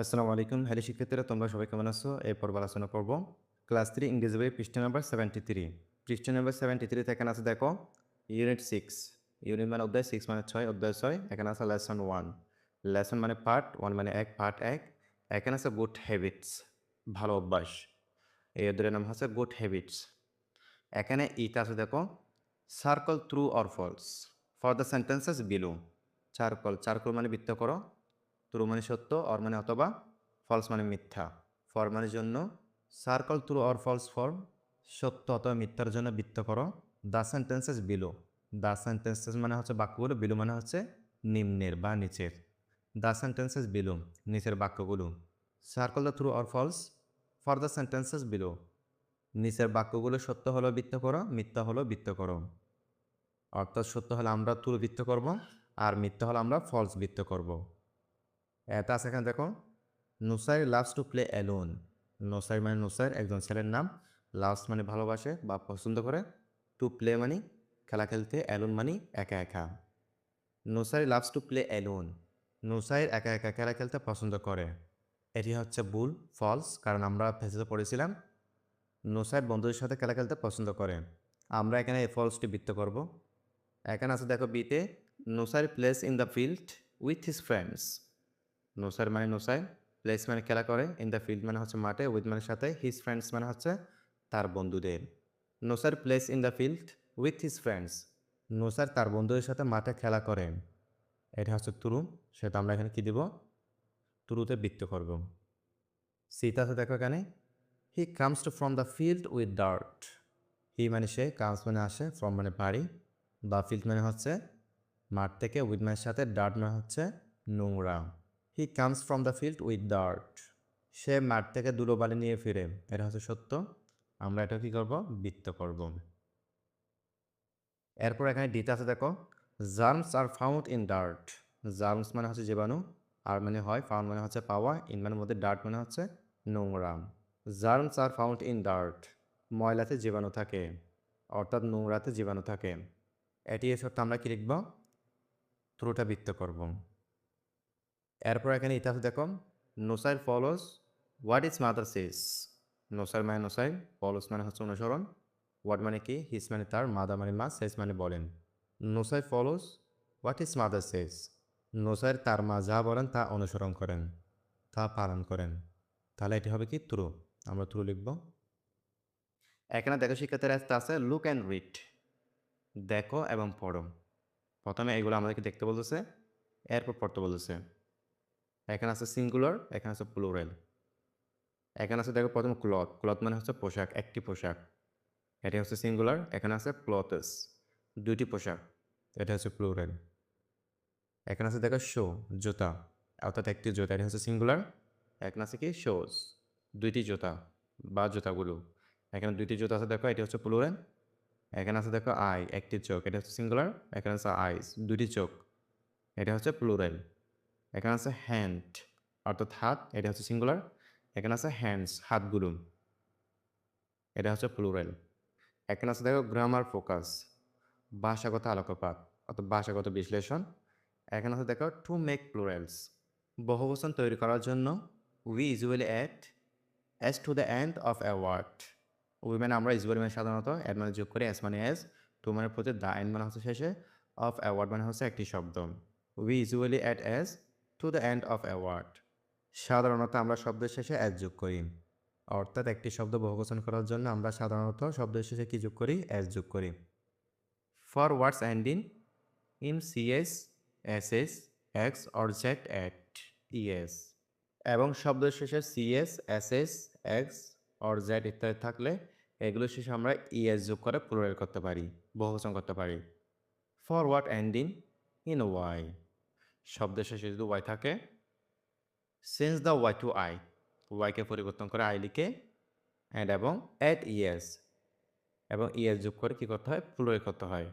আসসালামু আলাইকুম। হ্যালো শিক্ষার্থীরা, তোমরা সবাই কেমন আছো? এই পর্ব আলোচনা করব। ক্লাস থ্রি, ইংরেজি বই, পৃষ্ঠা নাম্বার সেভেন্টি থ্রি পৃষ্ঠা নাম্বার সেভেন্টি থ্রিতে এখানে আছে, দেখো ইউনিট সিক্স ইউনিট মানে অধ্যায় সিক্স মানে ছয়, অধ্যায় ছয়। এখানে আছে লেসন ওয়ান লেসন মানে পার্ট ওয়ান মানে এক পার্ট এক। এখানে আছে গুড হ্যাবিটস ভালো অভ্যাস। এই অধ্যায়ের নাম হচ্ছে গুড হ্যাবিটস এখানে ইটা আছে, দেখো circle true or false for the sentences below circle circle মানে বৃত্ত করো। থ্রু মানে সত্য অর মানে অথবা ফলস মানে মিথ্যা। ফর মানে জন্য circle true or false for সত্য অথবা মিথ্যার জন্য বৃত্ত করো। The sentences below the sentences মানে হচ্ছে বাক্যগুলো বিলো মানে হচ্ছে নিম্নের বা নিচের। দ্য সেন্টেন্সেস বিলো নিচের বাক্যগুলো। Circle the true or false for the sentences below নিচের বাক্যগুলো সত্য হলো বৃত্ত করো, মিথ্যা হলো বৃত্ত করো। অর্থাৎ সত্য হলে আমরা তুলো বৃত্ত করব, আর মিথ্যা হলে আমরা ফলস বৃত্ত করব। আছে এখানে দেখো, Nusair loves to play alone Nusair মানে নুসাইর, একজন ছেলের নাম। লাভস মানে ভালোবাসে বা পছন্দ করে। টু প্লে মানে খেলা খেলতে অ্যালোন মানে একা একা। Nusair loves to play alone Nusair একা একা খেলা খেলতে পছন্দ করে। এটি হচ্ছে ভুল ফলস কারণ আমরা ফেসে পড়েছিলাম। নুসাইর বন্ধুদের সাথে খেলা খেলতে পছন্দ করে। আমরা এখানে এই ফলসটি বৃত্ত করব। এখানে আছে দেখো বিতে Nusair plays in the field with his friends Nusair মানে নুসাই প্লেস মানে খেলা করে ইন দ্য ফিল্ড মানে হচ্ছে মাঠে উইথ মানে সাথে হিজ ফ্রেন্ডস মানে হচ্ছে তার বন্ধুদের। Nusair plays in the field with his friends Nusair তার বন্ধুদের সাথে মাঠে খেলা করে। এটা হচ্ছে তুরু সেটা আমরা এখানে কি দিব? তুরুতে বৃত্ত করব। সীতা আছে দেখো এখানে। He comes to from the field with dirt he মানে সে কামস মানে আসে ফ্রম মানে বাড়ি। দ্য ফিল্ড মানে হচ্ছে মাঠ থেকে উইথ মানের সাথে ডার্ট মানে হচ্ছে নোংরা। He comes from the field with dirt সে মাঠ থেকে ধুলোবালি নিয়ে ফিরে। এটা হচ্ছে সত্য। আমরা এটা কী করব? বৃত্ত করব। এরপর এখানে ডিতে আছে, দেখো। Germs are found in dirt germs মানে হচ্ছে জীবাণু, আর মানে হয় ফাউন্ড মানে হচ্ছে পাওয়া ইন মানে মধ্যে ডার্ট মানে হচ্ছে নোংরা। Germs are found in dirt ময়লাতে জীবাণু থাকে, অর্থাৎ নোংরাতে জীবাণু থাকে। এটি এ সত্য আমরা কী লিখব? থ্রুটা বৃত্ত করব। এরপর এখানে ইতিহাস দেখো Nusair follows what his mother says? Nusair মানে নোসাই ফলোস মানে হচ্ছে অনুসরণ। হোয়াট মানে কি? হিস মানে তার, মাদার মানে মা, সেস মানে বলেন। Nusair follows what his mother says? Nusair তার মা যা বলেন তা অনুসরণ করেন, তা পালন করেন। তাহলে এটি হবে কি? ত্রু আমরা ত্রু লিখব। এখানে দেখো শিক্ষার্থীরা আছে, লুক অ্যান্ড রিড। দেখো এবং পড়ো। প্রথমে এগুলো আমাদেরকে দেখতে বলতেছে, এরপর পড়তে বলতেছে। এখানে আছে সিঙ্গুলার এখানে আছে প্লুরাল এখানে আছে দেখো প্রথম ক্লথ ক্লথ মানে হচ্ছে পোশাক, একটি পোশাক। এটা হচ্ছে সিঙ্গুলার এখানে আছে ক্লথস দুইটি পোশাক, এটা হচ্ছে প্লুরাল এখানে আছে দেখো শো জুতা, অর্থাৎ একটি জুতা, এটা হচ্ছে সিঙ্গুলার এখানে আছে কি? শোজ দুইটি জুতা বা জুতাগুলো। এখানে দুইটি জুতা আছে দেখো, এটি হচ্ছে প্লুরাল এখানে আছে দেখো আই একটি চোখ, এটা হচ্ছে সিঙ্গুলার এখানে আছে আইস দুইটি চোখ, এটা হচ্ছে প্লুরাল এখানে আছে হ্যান্ড অর্থাৎ হাত, এটা হচ্ছে সিঙ্গুলার এখানে আছে হ্যান্ডস হাতগুলো এটা হচ্ছে প্লুরাল এখানে আছে দেখো গ্রামার ফোকাস ভাষাগত আলোকপাত, অর্থাৎ ভাষাগত বিশ্লেষণ, এখানে আছে দেখো টু মেক প্লুরালস বহুবচন তৈরি করার জন্য we usually add es to the end of a word we মানে আমরা ইউজুয়ালি মানে সাধারণত অ্যাড মানে যোগ করি অ্যাস মানে অ্যাজ টু মানে প্রতি দ্য এন্ড মানে হচ্ছে শেষে অফ অ্যাওয়ার্ড মানে হচ্ছে একটি শব্দ we usually add es to the end of a word সাধারণত আমরা শব্দের শেষে অ্যাজ যোগ করি। অর্থাৎ একটি শব্দ বহুবচন করার জন্য আমরা সাধারণত শব্দের শেষে কী যোগ করি? অ্যাজ যোগ করি। For words ending in C S S S X or Z add E S এবং শব্দের শেষে C S S S X or Z ইত্যাদি থাকলে এগুলোর শেষে আমরা ইএস যোগ করে প্লুরাল করতে পারি, বহুবচন করতে পারি। ফর ওয়াট অ্যান্ড ইন ইন ওয়াই শব্দের শেষে যদি ওয়াই থাকে সেন্স দ্য ওয়াই টু আই ওয়াইকে পরিবর্তন করে আই লিখে অ্যান্ড এবং অ্যাট ইএস এবং ইএস যোগ করে কী করতে হয়? প্লুরাল করতে হয়।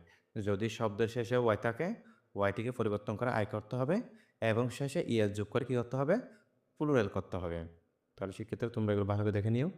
যদি শব্দের শেষে ওয়াই থাকে ওয়াইটিকে পরিবর্তন করে আই করতে হবে, এবং শেষে ইএস যোগ করে কী করতে হবে? প্লুরাল করতে হবে। তাহলে সেক্ষেত্রে তোমরা এগুলো ভালো করে দেখে নিও।